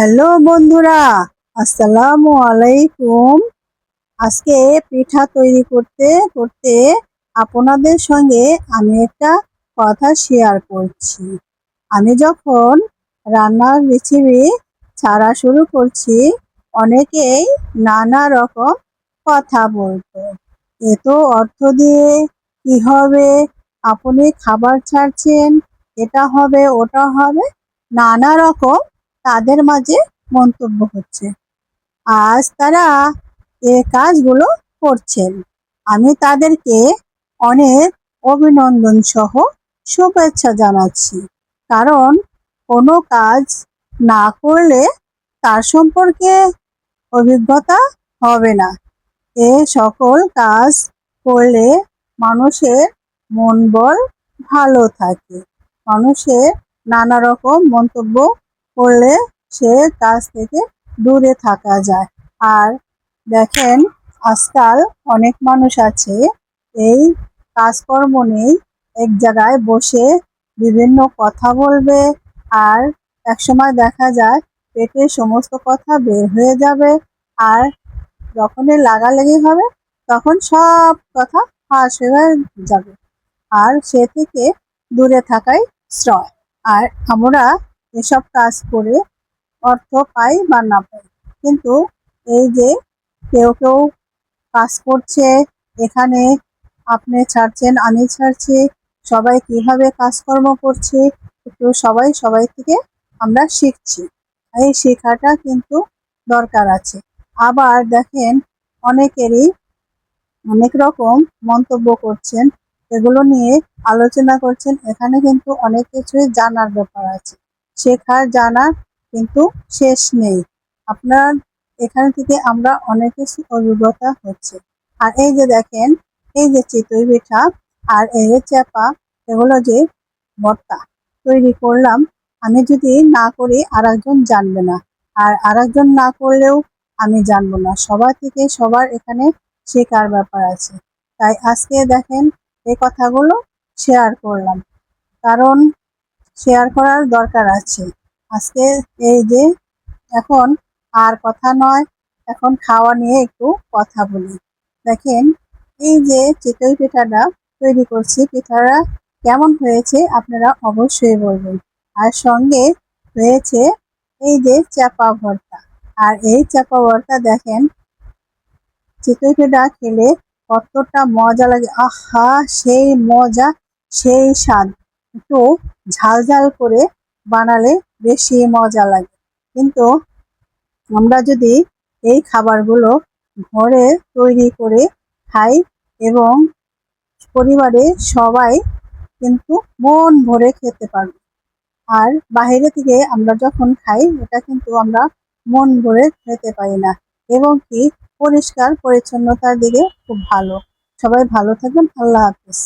Hello বন্ধুরা, আসসালামু আলাইকুম। আজকে পিঠা তৈরি করতে করতে আপনাদের সঙ্গে আমি একটা কথা শেয়ার করছি। আমি যখন রান্নার রেসিপি ছাড়া শুরু করছি, অনেকেই নানা রকম কথা বলতো। এ তো অর্থ দিয়ে কি হবে? আপনি খাবার ছাড়ছেন, এটা হবে, ওটা হবে, নানা রকম তাদের মাঝে মন্তব্য হচ্ছে। আজ তারা এ কাজগুলো করছেন। আমি তাদেরকে অনেক অভিনন্দন সহ শুভেচ্ছা জানাচ্ছি। কারণ কোনো কাজ না করলে তার সম্পর্কে অভিজ্ঞতা হবে না। এ সকল কাজ করলে মানুষের মন বল ভালো থাকে। মানুষের নানা রকম মন্তব্য করলে সে কাজ থেকে দূরে থাকা যায়। আর দেখেন, আজকাল অনেক মানুষ আছে, এই কাজকর্ম নেই এক জায়গায় বসে বিভিন্ন কথা বলবে আর একসময় দেখা যায় পেটে সমস্ত কথা বের হয়ে যাবে আর যখনই লাগালাগি হবে তখন সব কথা ফাঁস হয়ে যাবে। আর সে থেকে দূরে থাকাই শ্রয়। আর আমরা এসব কাজ করে অর্থ পাই বা না পাই কিন্তু এই যে কেউ কেউ কাজ করছে, এখানে আপনি ছাড়ছেন, আমি ছাড়ছি, সবাই কীভাবে কাজকর্ম করছে, একটু সবাই সবাই থেকে আমরা শিখছি। এই শেখাটা কিন্তু দরকার আছে। আবার দেখেন, অনেকেরই অনেক রকম মন্তব্য করছেন, এগুলো নিয়ে আলোচনা করছেন, এখানে কিন্তু অনেক কিছুই জানার ব্যাপার আছে। শেখার জানার কিন্তু শেষ নেই। আপনার এখান থেকে আমরা অনেক কিছু অভিজ্ঞতা হচ্ছে। আর এই যে দেখেন, এই যে চিতই পিঠা আর এই যে চেপা এগুলো যে ভর্তা তৈরি করলাম, আমি যদি না করি আর একজন জানবে না। আর আরেকজন না করলেও আমি জানব না। সবার থেকে সবার এখানে শেখার ব্যাপার আছে। তাই আজকে দেখেন, এই কথাগুলো শেয়ার করলাম। কারণ শেয়ার করার দরকার আছে। আজকে এই যে, এখন আর কথা নয়, এখন খাওয়া নিয়ে একটু কথা বলি। দেখেন, এই যে চিতই পিঠাটা তৈরি করছি, পিঠাটা কেমন হয়েছে আপনারা অবশ্যই বলবেন। আর সঙ্গে হয়েছে এই যে চাপা ভর্তা। আর এই চাপা ভর্তা দেখেন, চিতই পিঠা খেলে কতটা মজা লাগে। আহা, সেই মজা, সেই স্বাদ। একটু ঝাল ঝাল করে বানালে বেশি মজা লাগে। কিন্তু আমরা যদি এই খাবারগুলো ঘরে তৈরি করে খাই এবং পরিবারে সবাই কিন্তু মন ভরে খেতে পারবে। আর বাইরে থেকে আমরা যখন খাই, এটা কিন্তু আমরা মন ভরে খেতে পারি না এবং কি পরিষ্কার পরিচ্ছন্নতার দিকে খুব ভালো। সবাই ভালো থাকবেন। আল্লাহ হাফিজ।